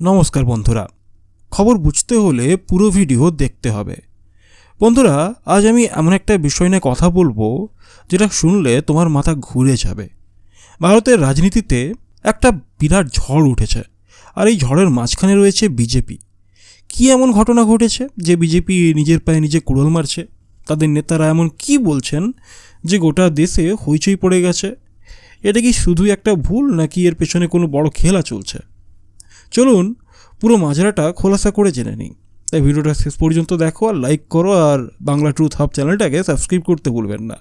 নমস্কার বন্ধুরা। খবর বুঝতে হলে পুরো ভিডিও দেখতে হবে। বন্ধুরা, আজ আমি এমন একটা বিষয় নিয়ে কথা বলব, যেটা শুনলে তোমার মাথা ঘুরে যাবে। ভারতের রাজনীতিতে একটা বিরাট ঝড় উঠেছে, আর এই ঝড়ের মাঝখানে রয়েছে বিজেপি। কী এমন ঘটনা ঘটেছে যে বিজেপি নিজের পায়ে নিজে কুড়োল মারছে? তাদের নেতারা এমন কি বলছেন যে গোটা দেশে হইচই পড়ে গেছে? এটা কি শুধুই একটা ভুল, নাকি এর পেছনে কোনো বড় খেলা চলছে? চলুন পুরো মাঝরাটা খোলাসা করে জেনে নিই। তাই ভিডিওটা শেষ পর্যন্ত দেখো আর লাইক করো আর বাংলা ট্রুথ হাব চ্যানেলটাকে সাবস্ক্রাইব করতে ভুলবেন না।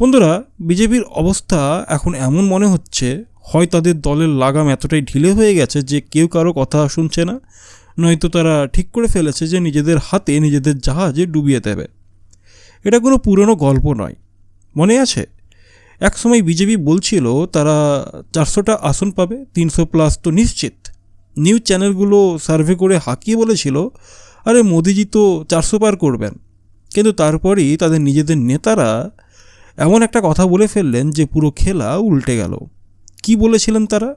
বন্ধুরা, বিজেপির অবস্থা এখন এমন মনে হচ্ছে, হয় তাদের দলের লাগাম এতটাই ঢিলে হয়ে গেছে যে কেউ কারও কথা শুনছে না, নয়তো তারা ঠিক করে ফেলেছে যে নিজেদের হাতে নিজেদের জাহাজে ডুবিয়ে দেবে। এটা কোনো পুরনো গল্প নয়। মনে আছে? এক সময় বিজেপি বলছিল, তারা চারশোটা আসন পাবে, তিনশো প্লাস তো নিশ্চিত। নিউজ চ্যানেলগুলো সার্ভে করে হাঁকিয়ে বলেছিল, আরে, মোদিজি তো চারশো পার করবেন। কিন্তু তারপরেই তাদের নিজেদের নেতারা এমন একটা কথা বলে ফেললেন যে পুরো খেলা উল্টে গেল। কি বলেছিলেন তারা?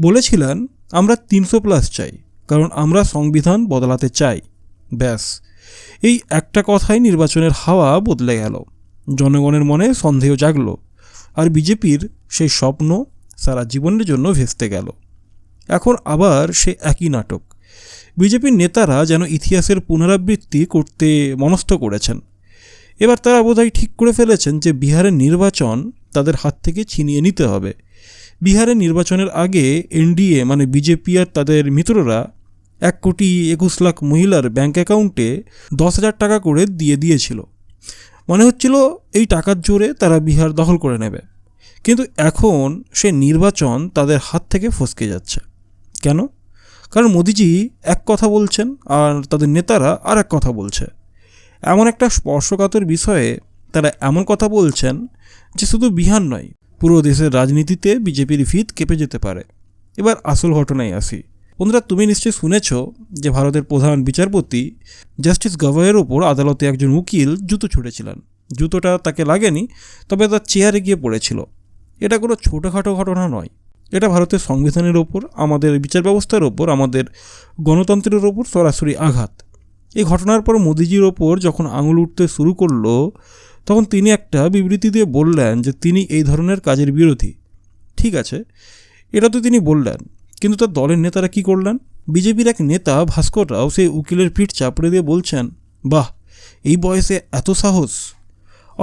বলেছিলেন, আমরা তিনশো প্লাস চাই, কারণ আমরা সংবিধান বদলাতে চাই। ব্যাস, এই একটা কথাই নির্বাচনের হাওয়া বদলে গেল। জনগণের মনে সন্দেহ জাগলো, আর বিজেপির সেই স্বপ্ন সারা জীবনের জন্য ভেস্তে গেল। এখন আবার সে একই নাটক। বিজেপির নেতারা যেন ইতিহাসের পুনরাবৃত্তি করতে মনস্থ করেছেন। এবার তারা বোধহয় ঠিক করে ফেলেছেন যে বিহারের নির্বাচন তাদের হাত থেকে ছিনিয়ে নিতে হবে। বিহারের নির্বাচনের আগে এনডিএ মানে বিজেপি আর তাদের মিত্ররা এক কোটি একুশ লাখ মহিলার ব্যাঙ্ক অ্যাকাউন্টে দশ হাজার টাকা করে দিয়ে দিয়েছিল। মনে হচ্ছিল এই টাকার জোরে তারা বিহার দখল করে নেবে। কিন্তু এখন সে নির্বাচন তাদের হাত থেকে ফসকে যাচ্ছে। কেন? কারণ মোদিজি এক কথা বলছেন আর তাদের নেতারা আর এক কথা বলছে। এমন একটা স্পর্শকাতর বিষয়ে তারা এমন কথা বলছেন যে শুধু বিহার নয়, পুরো দেশের রাজনীতিতে বিজেপির ভিত কেঁপে যেতে পারে। এবার আসল ঘটনায় আসি। বন্ধুরা, তুমি নিশ্চয়ই শুনেছ যে ভারতের প্রধান বিচারপতি জাস্টিস গভয়ের ওপর আদালতে একজন উকিল জুতো ছুটেছিলেন জুতোটা তাকে লাগেনি, তবে তার চেয়ারে গিয়ে পড়েছিল। এটা কোনো ছোটোখাটো ঘটনা নয়। এটা ভারতের সংবিধানের ওপর, আমাদের বিচার ব্যবস্থার ওপর, আমাদের গণতন্ত্রের ওপর সরাসরি আঘাত। এই ঘটনার পর মোদিজির ওপর যখন আঙুল উঠতে শুরু করল, তখন তিনি একটা বিবৃতি দিয়ে বললেন যে তিনি এই ধরনের কাজের বিরোধী। ঠিক আছে, এটা তো তিনি বললেন, কিন্তু তার দলের নেতারা কি করলেন? বিজেপির এক নেতা ভাস্কর রাও সেই উকিলের পিঠ চাপড়ে দিয়ে বলছেন, বাহ, এই বয়সে এত সাহস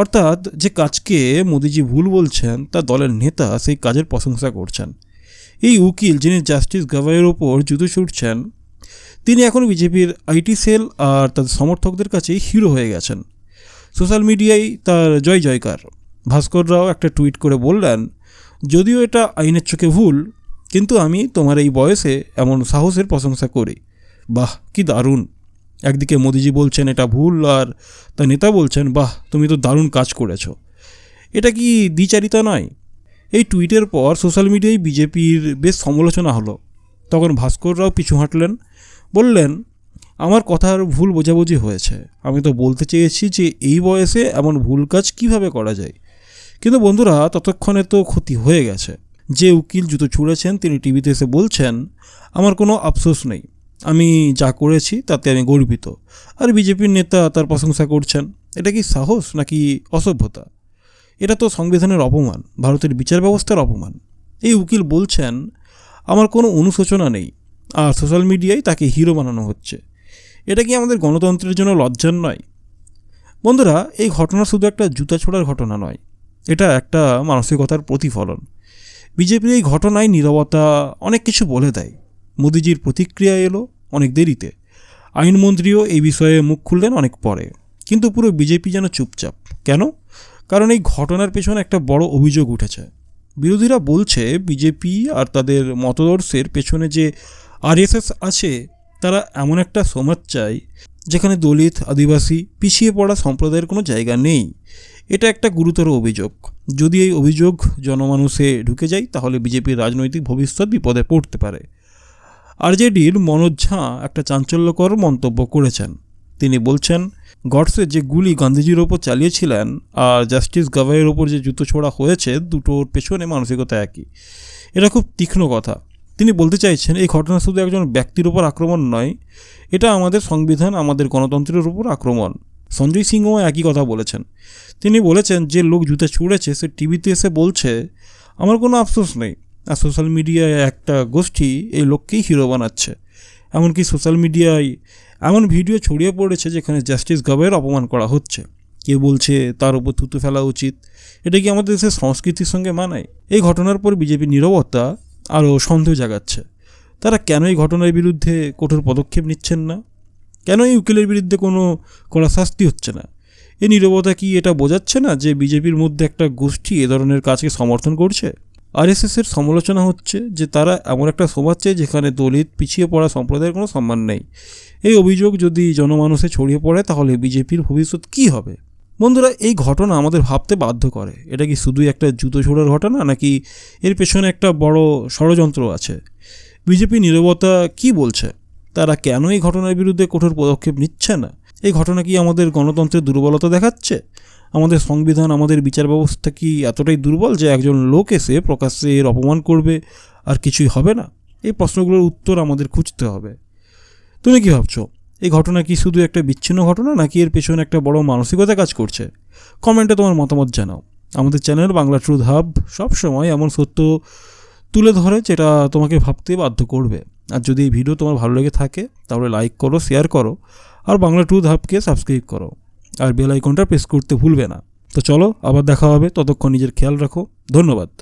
অর্থাৎ যে কাজকে মোদিজি ভুল বলছেন তা দলের নেতা সেই কাজের প্রশংসা করছেন। এই উকিল যিনি জাস্টিস গাভাইয়ের ওপর জুতো ছুটছেন, তিনি এখন বিজেপির আইটি সেল আর তাদের সমর্থকদের কাছে হিরো হয়ে গেছেন। সোশ্যাল মিডিয়ায় তার জয় জয়কার। ভাস্কর রাও একটা টুইট করে বললেন, যদিও এটা আইনের চোখে ভুল, কিন্তু আমি তোমার এই বয়সে এমন সাহসের প্রশংসা করি। বাহ, কি দারুণ! একদিকে মোদিজি বলছেন এটা ভুল আর তার নেতা বলছেন, বাহ, তুমি তো দারুণ কাজ করেছ। এটা কি দ্বিচারিতা নয়? এই টুইটের পর সোশ্যাল মিডিয়ায় বিজেপির বেশ সমালোচনা হলো। তখন ভাস্কররাও পিছু হাঁটলেন, বললেন, আমার কথার ভুল বোঝাবুঝি হয়েছে। আমি তো বলতে চেয়েছি যে এই বয়সে এমন ভুল কাজ কীভাবে করা যায়। কিন্তু বন্ধুরা, ততক্ষণে তো ক্ষতি হয়ে গেছে। যে উকিল জুতো ছুঁড়েছেন, তিনি টিভিতে এসে বলছেন, আমার কোনো আফসোস নেই। আমি যা করেছি তাতে আমি গর্বিত। আর বিজেপির নেতা তার প্রশংসা করছেন। এটা কি সাহস নাকি অসভ্যতা? এটা তো সংবিধানের অপমান, ভারতের বিচার ব্যবস্থার অপমান। এই উকিল বলছেন, আমার কোনো অনুশোচনা নেই, আর সোশ্যাল মিডিয়ায় তাকে হিরো বানানো হচ্ছে। এটা কি আমাদের গণতন্ত্রের জন্য লজ্জার নয়? বন্ধুরা, এই ঘটনা শুধু একটা জুতা ছোড়ার ঘটনা নয়, এটা একটা মানসিকতার প্রতিফলন। বিজেপির এই ঘটনায় নীরবতা অনেক কিছু বলে দেয়। মোদিজির প্রতিক্রিয়া এলো অনেক দেরিতে। আইনমন্ত্রীও এই বিষয়ে মুখ খুললেন অনেক পরে। কিন্তু পুরো বিজেপি যেন চুপচাপ। কেন? কারণ এই ঘটনার পেছনে একটা বড় অভিযোগ উঠেছে। বিরোধীরা বলছে, বিজেপি আর তাদের মতদর্শের পেছনে যে আরএসএস আছে, তারা এমন একটা সমাজ চায় যেখানে দলিত, আদিবাসী, পিছিয়ে পড়া সম্প্রদায়ের কোনো জায়গা নেই। এটা একটা গুরুতর অভিযোগ। যদি এই অভিযোগ জনমানুষে ঢুকে যায়, তাহলে বিজেপির রাজনৈতিক ভবিষ্যৎ বিপদে পড়তে পারে। আরজেডির মনোজ ঝা একটা চাঞ্চল্যকর মন্তব্য করেছেন। তিনি বলছেন, গডসে যে গুলি গান্ধীজির ওপর চালিয়েছিলেন আর জাস্টিস গাভাইয়ের ওপর যে জুতো ছোড়া হয়েছে, দুটোর পেছনে মানসিকতা একই। এটা খুব তীক্ষ্ণ কথা। তিনি বলতে চাইছেন, এই ঘটনা শুধু একজন ব্যক্তির ওপর আক্রমণ নয়, এটা আমাদের সংবিধান, আমাদের গণতন্ত্রের ওপর আক্রমণ। সঞ্জয় সিংও একই কথা বলেছেন। তিনি বলেছেন, যে লোক জুতা ছুঁড়েছে, সে টিভিতে এসে বলছে, আমার কোনো আফসোস নেই। আর সোশ্যাল মিডিয়ায় একটা গোষ্ঠী এই লোককেই হিরো বানাচ্ছে। এমনকি সোশ্যাল মিডিয়ায় এমন ভিডিও ছড়িয়ে পড়েছে যেখানে জাস্টিস গাবের অপমান করা হচ্ছে। কে বলছে তার উপর থুতু ফেলা উচিত? এটা কি আমাদের দেশের সংস্কৃতির সঙ্গে মানায়? এই ঘটনার পর বিজেপির নীরবতা আরও সন্দেহ জাগাচ্ছে। তারা কেন এই ঘটনার বিরুদ্ধে কঠোর পদক্ষেপ নিচ্ছেন না? কেন এই উকিলের বিরুদ্ধে কোনো কড়া শাস্তি হচ্ছে না? এই নীরবতা কি এটা বোঝাচ্ছে না যে বিজেপির মধ্যে একটা গোষ্ঠী এ ধরনের কাজকে সমর্থন করছে? আরএসএসের সমালোচনা হচ্ছে যে তারা এমন একটা সমাজ চায় যেখানে দলিত, পিছিয়ে পড়া সম্প্রদায়ের কোনো সম্মান নেই। এই অভিযোগ যদি জনমানুষে ছড়িয়ে পড়ে, তাহলে বিজেপির ভবিষ্যৎ কী হবে? বন্ধুরা, এই ঘটনা আমাদের ভাবতে বাধ্য করে। এটা কি শুধুই একটা জুতো ছোড়ার ঘটনা, নাকি এর পেছনে একটা বড় ষড়যন্ত্র আছে? বিজেপি নীরবতা কি বলছে? তারা কেন এই ঘটনার বিরুদ্ধে কঠোর পদক্ষেপ নিচ্ছে না? এই ঘটনা কি আমাদের গণতন্ত্রের দুর্বলতা দেখাচ্ছে? আমাদের সংবিধান, আমাদের বিচার ব্যবস্থা কি এতটাই দুর্বল যে একজন লোক এসে প্রকাশ্যে এর অপমান করবে? আর কিছুই হবে না। এই প্রশ্নগুলোর উত্তর আমাদের খুঁজতে হবে। তুমি কি ভাবছ? এই ঘটনা কি শুধু একটা বিচ্ছিন্ন ঘটনা, নাকি এর পেছনে একটা বড় মানসিকতা কাজ করছে? কমেন্টে তোমার মতামত জানাও। আমাদের চ্যানেল বাংলা ট্রুথ হাব সবসময় এমন সত্য তুলে ধরে যেটা তোমাকে ভাবতে বাধ্য করবে। আর যদি এই ভিডিও তোমার ভালো লেগে থাকে, তাহলে লাইক করো, শেয়ার করো। আর বাংলা টু ধাপকে সাবস্ক্রাইব করো। আর বেল আইকনটা প্রেস করতে ভুলবে না। তো চলো, আবার দেখা হবে। ততক্ষণ নিজের খেয়াল রাখো। ধন্যবাদ।